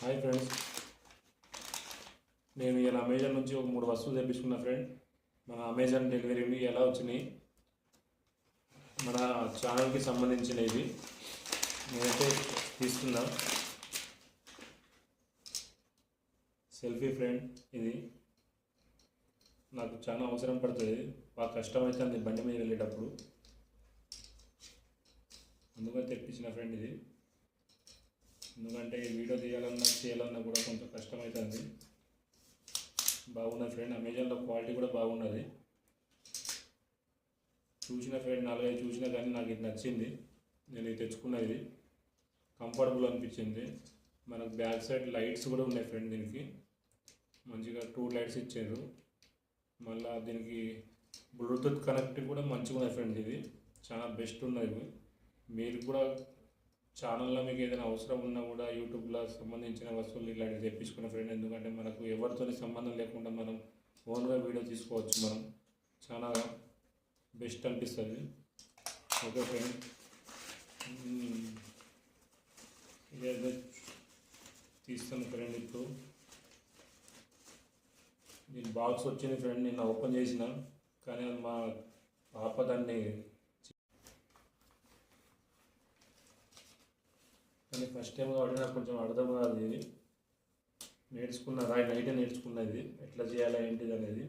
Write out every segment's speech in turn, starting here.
Hi friends. నేను ఇలా Amazon నుంచి ఒక మూడు వస్తువులు తెప్పించుకున్నా ఫ్రెండ్. మన అమెజాన్ డెలివరీ ఎలా వచ్చినాయి? మన ఛానల్కి సంబంధించినవి. నేనైతే తీసుకున్నా. సెల్ఫీ ఫ్రెండ్ ఇది. నాకు చాలా అవసరం పడుతుంది. బాగా కష్టమవుతుంది బండి మీద వెళ్ళేటప్పుడు. అందుకని తెప్పించిన ఫ్రెండ్ ఇది. ఎందుకంటే వీడియో తీయాలన్నా చేయాలన్నా కూడా కొంచెం కష్టమవుతుంది బాగున్నది ఫ్రెండ్ అమెజాన్లో క్వాలిటీ కూడా బాగున్నది. చూసిన ఫ్రెండ్ నాలుగైదు చూసినా కానీ నాకు ఇది నచ్చింది. నేను ఇది తెచ్చుకున్నది కంఫర్టబుల్ అనిపించింది. మనకు బ్యాక్ సైడ్ లైట్స్ కూడా ఉన్నాయి ఫ్రెండ్ దీనికి. మంచిగా టూ లైట్స్ ఇచ్చారు. మళ్ళీ దీనికి బ్లూటూత్ కనెక్ట్ కూడా మంచిగా ఉన్నాయి ఫ్రెండ్ ఇది. చాలా బెస్ట్ ఉన్నది మీరు కూడా ఛానల్లో మీకు ఏదైనా అవసరం ఉన్నా కూడా యూట్యూబ్లో సంబంధించిన వస్తువులు ఇలాంటివి తెప్పించుకున్న ఫ్రెండ్ ఎందుకంటే మనకు ఎవరితోని సంబంధం లేకుండా మనం ఓన్గా వీడియో తీసుకోవచ్చు మనం. చాలా బెస్ట్ అనిపిస్తుంది. ఓకే ఫ్రెండ్ ఇదేదో తీస్తాను ఫ్రెండ్ ఇప్పుడు. నేను బాక్స్ వచ్చింది ఫ్రెండ్ నిన్న ఓపెన్ చేసిన కానీ మా పాప దాన్ని కానీ ఫస్ట్ టైం కాబట్టి నాకు కొంచెం అర్థం కాదు ఇది నేర్చుకున్న రాయి నైటే నేర్చుకున్నది. ఎట్లా చేయాలా? ఏంటిది అనేది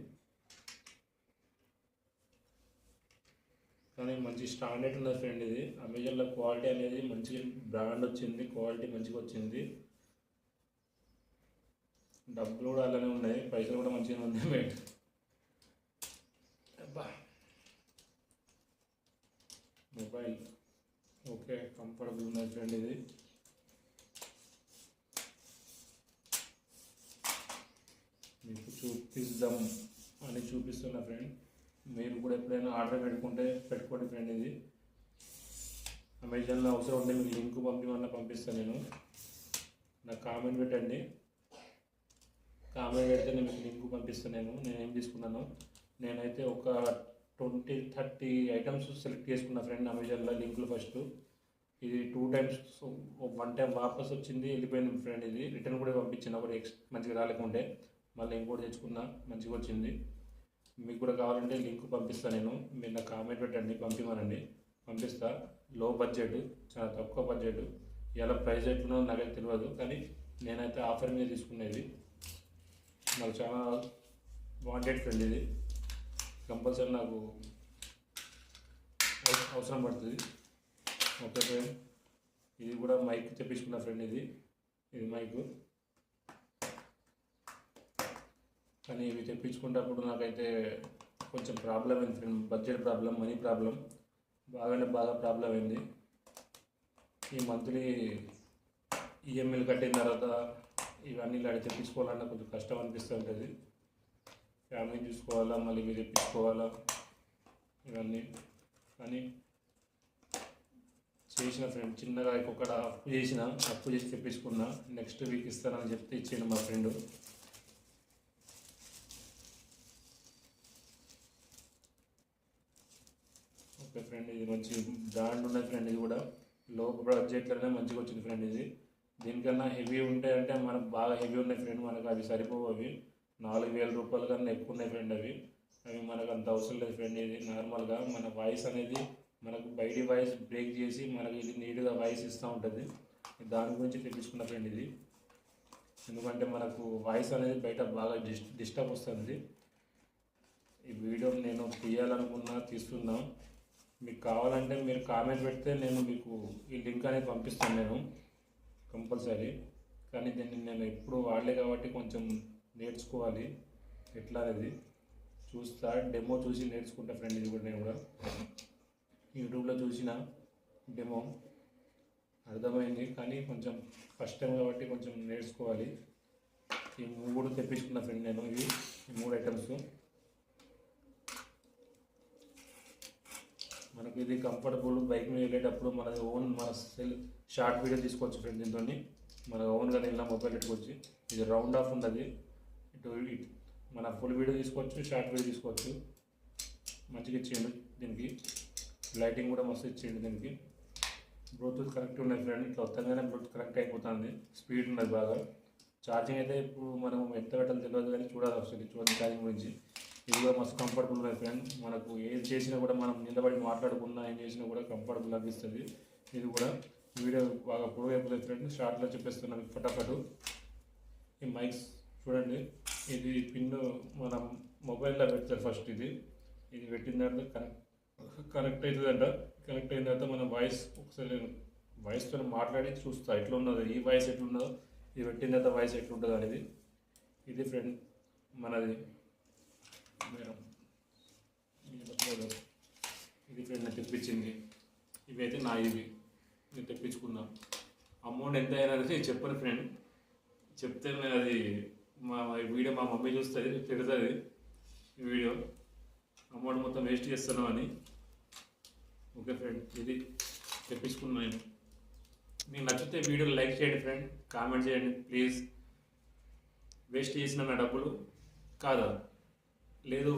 కానీ మంచి స్టాండర్డ్ ఉన్నది ఫ్రెండ్ ఇది. అమెజాన్లో క్వాలిటీ అనేది మంచి బ్రాండ్ వచ్చింది. క్వాలిటీ మంచిగా వచ్చింది. డబ్బులు కూడా అలానే ఉన్నాయి. పైసలు కూడా మంచిగా ఉన్నాయి బయట అబ్బా. మొబైల్ ఓకే కంఫర్టబుల్ ఉన్నది ఫ్రెండ్ ఇది మీకు చూపిద్దాం అని చూపిస్తున్నా ఫ్రెండ్ మీరు కూడా ఎప్పుడైనా ఆర్డర్ పెట్టుకుంటే పెట్టుకోండి ఫ్రెండ్ ఇది. అమెజాన్లో అవసరం ఉంటే మీకు లింక్ పంపిమన్నా పంపిస్తాను నేను. నాకు కామెంట్ పెట్టండి. కామెంట్ పెడితే నేను మీకు లింక్ పంపిస్తాను నేను. నేను ఏం తీసుకున్నాను? నేనైతే ఒక ట్వంటీ థర్టీ ఐటమ్స్ సెలెక్ట్ చేసుకున్న ఫ్రెండ్ అమెజాన్లో లింకులు ఫస్ట్ ఇది టూ టైమ్స్ వన్ టైం వాపస్ వచ్చింది వెళ్ళిపోయింది ఫ్రెండ్ ఇది. రిటర్న్ కూడా పంపించిన ఒకటి ఎక్స్ మంచిగా రాలేకుంటే. మళ్ళీ ఇంకోటి తెచ్చుకున్నా మంచిగా వచ్చింది. మీకు కూడా కావాలంటే లింక్ పంపిస్తాను నేను. మీరు నాకు కామెంట్ పెట్టండి పంపిమనండి. పంపిస్తా. లో బడ్జెట్ చాలా తక్కువ బడ్జెట్ ఇలా ప్రైస్ ఎట్లున్నో నాకైతే తెలియదు కానీ నేనైతే ఆఫర్ మీద తీసుకునేది. నాకు చాలా వాంటెడ్ ఫ్రెండ్ ఇది. కంపల్సరీ నాకు అవసరం పడుతుంది. ఓకే ఫ్రెండ్ ఇది కూడా మైక్ తెప్పించుకున్న ఫ్రెండ్ ఇది. ఇది మైక్ కానీ ఇవి తెప్పించుకున్నప్పుడు నాకైతే కొంచెం ప్రాబ్లం అయింది friend. Budget problem money problem. బాగానే బాగా ప్రాబ్లం అయింది. ఈ మంత్లీ ఈఎంఐలు కట్టిన తర్వాత ఇవన్నీ ఇలా తెప్పించుకోవాలన్నా కొంచెం కష్టం అనిపిస్తూ ఉంటుంది ఫ్యామిలీ చూసుకోవాలా మళ్ళీ ఇవి తెప్పించుకోవాలా ఇవన్నీ. కానీ చేసిన ఫ్రెండ్ చిన్నగా ఇంకొకటి అప్పు చేసిన అప్పు చేసి తెప్పించుకున్నా నెక్స్ట్ వీక్ ఇస్తానని చెప్తే ఇచ్చాడు మా ఫ్రెండ్. ఓకే ఫ్రెండ్ ఇది. మంచి బ్రాండ్ ఉన్నది ఫ్రెండ్ ఇది కూడా. లో బడ్జెట్లోనే మంచిగా వచ్చింది ఫ్రెండ్ ఇది. దీనికన్నా హెవీ ఉంటాయంటే మనకు బాగా హెవీ ఉన్నాయి ఫ్రెండ్ మనకు అవి సరిపోవు అవి. నాలుగు వేల రూపాయల కన్నా ఎక్కువ ఉన్నాయి ఫ్రెండ్ అవి. అవి మనకు అంత అవసరం లేదు ఫ్రెండ్ ఇది. నార్మల్గా మన వాయిస్ అనేది మనకు బయటి వాయిస్ బ్రేక్ చేసి మనకి ఇది నీట్గా వాయిస్ ఇస్తూ ఉంటుంది. దాని గురించి తెప్పించుకున్న ఫ్రెండ్ ఇది. ఎందుకంటే మనకు వాయిస్ అనేది బయట బాగా డిస్ డిస్టర్బ్ వస్తుంది. ఈ వీడియో నేను తీయాలనుకున్నా తీస్తున్నాం. మీకు కావాలంటే మీరు కామెంట్ పెడితే నేను మీకు ఈ లింక్ అనేది పంపిస్తాను నేను కంపల్సరీ. కానీ దీన్ని నేను ఎప్పుడు వాడలే కాబట్టి కొంచెం నేర్చుకోవాలి. ఎట్లా అనేది చూస్తా. డెమో చూసి నేర్చుకుంటా ఫ్రెండ్ ఇది కూడా నేను కూడా. యూట్యూబ్లో చూసిన డెమో అర్థమైంది. కానీ కొంచెం ఫస్ట్ టైం కాబట్టి కొంచెం నేర్చుకోవాలి. ఈ మూడు తెప్పించుకున్న ఫ్రెండ్ నేను. ఇవి ఈ మూడు ఐటమ్స్ ఇది కంఫర్టబుల్ బైక్ మీద వెళ్ళేటప్పుడు మన ఓన్ మన సెల్ షార్ట్ వీడియో తీసుకోవచ్చు ఫ్రెండ్ దీంతో మన ఓన్గా వెళ్ళిన మొబైల్ పెట్టుకోవచ్చు. ఇది రౌండ్ ఆఫ్ ఉంది ఇటు మన ఫుల్ వీడియో తీసుకోవచ్చు షార్ట్ వీడియో తీసుకోవచ్చు. మంచిగా ఇచ్చేయండి దీనికి. లైటింగ్ కూడా మస్తు ఇచ్చేయండి దీనికి. బ్లూటూత్ కనెక్ట్ ఉన్నాయి ఫ్రెండ్ ఇట్లా వస్తాగానే బ్లూటూత్ కనెక్ట్ అయిపోతుంది. స్పీడ్ ఉన్నది బాగా. ఛార్జింగ్ అయితే ఇప్పుడు మనం ఎంత పెట్టాలో తెలియదు కానీ చూడాలి ఒకసారి చూడండి ఛార్జింగ్ గురించి. ఇది కూడా మస్తు కంఫర్టబుల్ ఉన్నది ఫ్రెండ్ మనకు ఏది చేసినా కూడా మనం నిలబడి మాట్లాడుకున్నా ఏం చేసినా కూడా కంఫర్టబుల్ అనిపిస్తుంది. ఇది కూడా వీడియో బాగా పొడవు అయిపోతుంది ఫ్రెండ్ షార్ట్లో చెప్పేస్తున్నాను ఫటాఫటు. ఈ మైక్స్ చూడండి. ఇది పిన్ మనం మొబైల్లో పెడతారు ఫస్ట్ ఇది. ఇది పెట్టిన తర్వాత కనెక్ట్ కనెక్ట్ అవుతుందంట. కనెక్ట్ అయిన తర్వాత మనం వాయిస్ ఒకసారి వాయిస్తో మాట్లాడి చూస్తా. ఎట్లా ఉన్నదో ఈ వాయిస్ ఎట్లున్నదో ఇది పెట్టిన తర్వాత వాయిస్ ఎట్లుంటుందో అనేది. ఇది ఫ్రెండ్ మనది. మేడం. ఇది ఫ్రెండ్ నాకు తెప్పించింది. ఇవైతే నా ఇవి. నేను తెప్పించుకున్నా అమౌంట్ ఎంత అయినా అనేసి చెప్పాను ఫ్రెండ్. చెప్తే అది మా వీడియో మా మమ్మీ చూస్తుంది తిడుతుంది ఈ వీడియో. అమౌంట్ మొత్తం వేస్ట్ చేస్తున్నావు అని. ఓకే ఫ్రెండ్ ఇది తెప్పించుకున్నాను నేను. మీకు నచ్చితే వీడియో లైక్ చేయండి ఫ్రెండ్ కామెంట్ చేయండి ప్లీజ్. వేస్ట్ చేసిన నా డబ్బులు కాదా? లేదు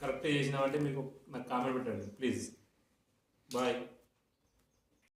కరెక్ట్ చేసినామంటే మీకు నాకు కామెంట్ పెట్టండి ప్లీజ్ బాయ్